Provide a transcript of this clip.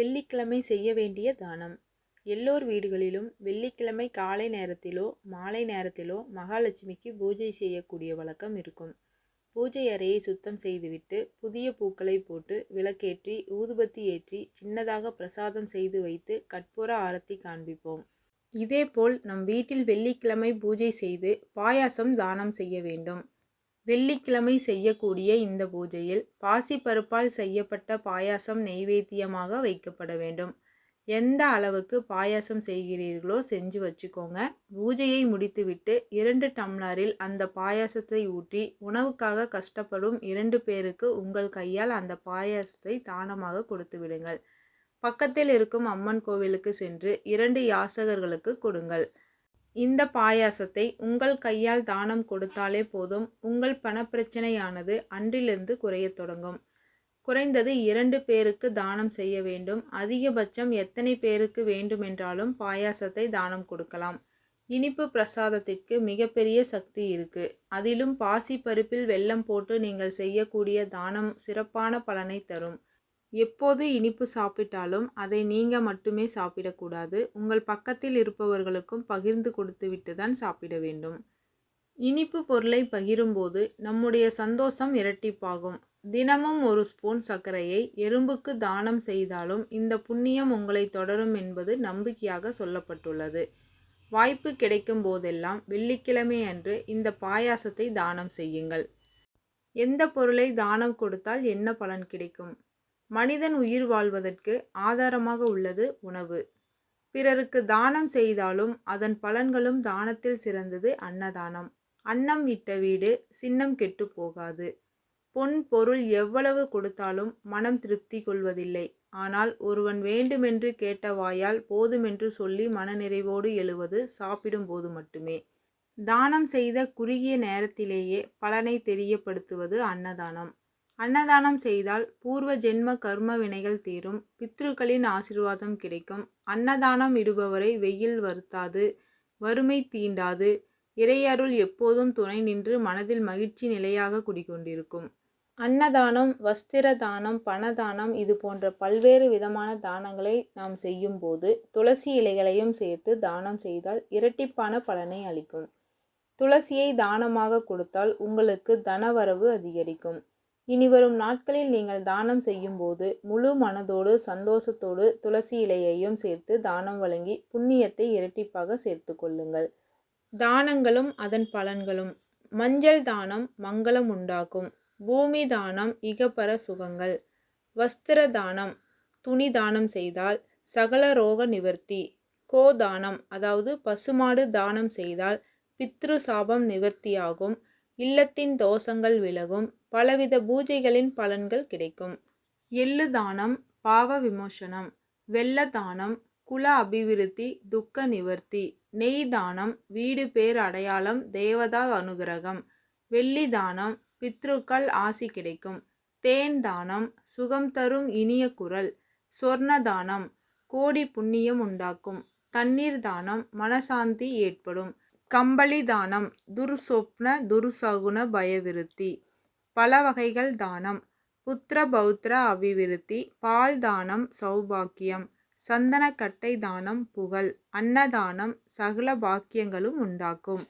வெள்ளிக்கிழமை செய்ய வேண்டிய தானம். எல்லோர் வீடுகளிலும் வெள்ளிக்கிழமை காலை நேரத்திலோ மாலை நேரத்திலோ மகாலட்சுமிக்கு பூஜை செய்யக்கூடிய வழக்கம் இருக்கும். பூஜை அறையை சுத்தம் செய்துவிட்டு புதிய பூக்களை போட்டு விளக்கேற்றி ஊதுபத்தி ஏற்றி சின்னதாக பிரசாதம் செய்து வைத்து கற்பூர ஆரத்தி காண்பிப்போம். இதேபோல் நம் வீட்டில் வெள்ளிக்கிழமை பூஜை செய்து பாயாசம் தானம் செய்ய வேண்டும். வெள்ளிக்கிழமை செய்யக்கூடிய இந்த பூஜையில் பாசிப்பருப்பால் செய்யப்பட்ட பாயாசம் நெய்வேத்தியமாக வைக்கப்பட வேண்டும். எந்த அளவுக்கு பாயாசம் செய்கிறீர்களோ செஞ்சு வச்சுக்கோங்க. பூஜையை முடித்துவிட்டு இரண்டு டம்ளரில் அந்த பாயாசத்தை ஊற்றி உணவுக்காக கஷ்டப்படும் இரண்டு பேருக்கு உங்கள் கையால் அந்த பாயாசத்தை தானமாக கொடுத்து விடுங்கள். பக்கத்தில் இருக்கும் அம்மன் கோவிலுக்கு சென்று இரண்டு யாசகர்களுக்கு கொடுங்கள். இந்த பாயாசத்தை உங்கள் கையால் தானம் கொடுத்தாலே போதும். உங்கள் பணப்பிரச்சனையானது அன்றிலிருந்து குறையத் தொடங்கும். குறைந்தது இரண்டு பேருக்கு தானம் செய்ய வேண்டும். அதிகபட்சம் எத்தனை பேருக்கு வேண்டுமென்றாலும் பாயாசத்தை தானம் கொடுக்கலாம். இனிப்பு பிரசாதத்திற்கு மிகப்பெரிய சக்தி இருக்கு. அதிலும் பாசி பருப்பில் வெல்லம் போட்டு நீங்கள் செய்யக்கூடிய தானம் சிறப்பான பலனை தரும். எப்போது இனிப்பு சாப்பிட்டாலும் அதை நீங்கள் மட்டுமே சாப்பிடக்கூடாது. உங்கள் பக்கத்தில் இருப்பவர்களுக்கும் பகிர்ந்து கொடுத்துவிட்டு தான் சாப்பிட வேண்டும். இனிப்பு பொருளை பகிரும்போது நம்முடைய சந்தோஷம் இரட்டிப்பாகும். தினமும் ஒரு ஸ்பூன் சர்க்கரையை எறும்புக்கு தானம் செய்தாலும் இந்த புண்ணியம் உங்களை தொடரும் என்பது நம்பிக்கையாக சொல்லப்பட்டுள்ளது. வாய்ப்பு கிடைக்கும் போதெல்லாம் வெள்ளிக்கிழமை அன்று இந்த பாயாசத்தை தானம் செய்யுங்கள். எந்த பொருளை தானம் கொடுத்தால் என்ன பலன் கிடைக்கும்? மனிதன் உயிர் வாழ்வதற்கு ஆதாரமாக உள்ளது உணவு. பிறருக்கு தானம் செய்தாலும் அதன் பலன்களும் தானத்தில் சிறந்தது அன்னதானம். அன்னம் இட்ட வீடு சின்னம் கெட்டு போகாது. பொன் பொருள் எவ்வளவு கொடுத்தாலும் மனம் திருப்தி கொள்வதில்லை. ஆனால் ஒருவன் வேண்டுமென்று கேட்ட வாயால் போதுமென்று சொல்லி மனநிறைவோடு எழுவது சாப்பிடும் போது மட்டுமே. தானம் செய்த குறுகிய நேரத்திலேயே பலனை தெரியப்படுத்துவது அன்னதானம். அன்னதானம் செய்தால் பூர்வ ஜென்ம கர்ம வினைகள் தீரும். பித்ருக்களின் ஆசிர்வாதம் கிடைக்கும். அன்னதானம் இடுபவரை வெயில் வருத்தாது வறுமை தீண்டாது. இறையருள் எப்போதும் துணை நின்று மனதில் மகிழ்ச்சி நிலையாக குடிகொண்டிருக்கும். அன்னதானம் வஸ்திர தானம் பணதானம் இது போன்ற பல்வேறு விதமான தானங்களை நாம் செய்யும் போது துளசி இலைகளையும் சேர்த்து தானம் செய்தால் இரட்டிப்பான பலனை அளிக்கும். துளசியை தானமாக கொடுத்தால் உங்களுக்கு தனவரவு அதிகரிக்கும். இனி வரும் நாட்களில் நீங்கள் தானம் செய்யும்போது முழு மனதோடு சந்தோஷத்தோடு துளசி இலையையும் சேர்த்து தானம் வழங்கி புண்ணியத்தை இரட்டிப்பாக சேர்த்து கொள்ளுங்கள். தானங்களும் அதன் பலன்களும். மஞ்சள் தானம் மங்களம் உண்டாக்கும். பூமி தானம் இகப்பர சுகங்கள். வஸ்திர தானம் துணி தானம் செய்தால் சகல ரோக நிவர்த்தி. கோதானம் அதாவது பசுமாடு தானம் செய்தால் பித்ரு சாபம் நிவர்த்தியாகும். இல்லத்தின் தோஷங்கள் விலகும். பலவித பூஜைகளின் பலன்கள் கிடைக்கும். எள்ளு தானம் பாவ விமோசனம் வெள்ள தானம் குல அபிவிருத்தி துக்க நிவர்த்தி நெய் தானம் வீடு பேர் அடையாளம் தேவதா அனுகிரகம் வெள்ளி தானம் பித்ருக்கள் ஆசி கிடைக்கும். தேன் தானம் சுகம் தரும் இனிய குரல் சொர்ண தானம் கோடி புண்ணியம் உண்டாக்கும். தண்ணீர் தானம் மனசாந்தி ஏற்படும். கம்பளி தானம் துர்சொப்ன துர்சகுன பயவிருத்தி பல வகைகள் தானம் புத்திர பௌத்திர அபிவிருத்தி பால் தானம் சௌபாக்கியம் சந்தனக்கட்டை தானம் புகழ் அன்னதானம் சகல பாக்கியங்களும் உண்டாக்கும்.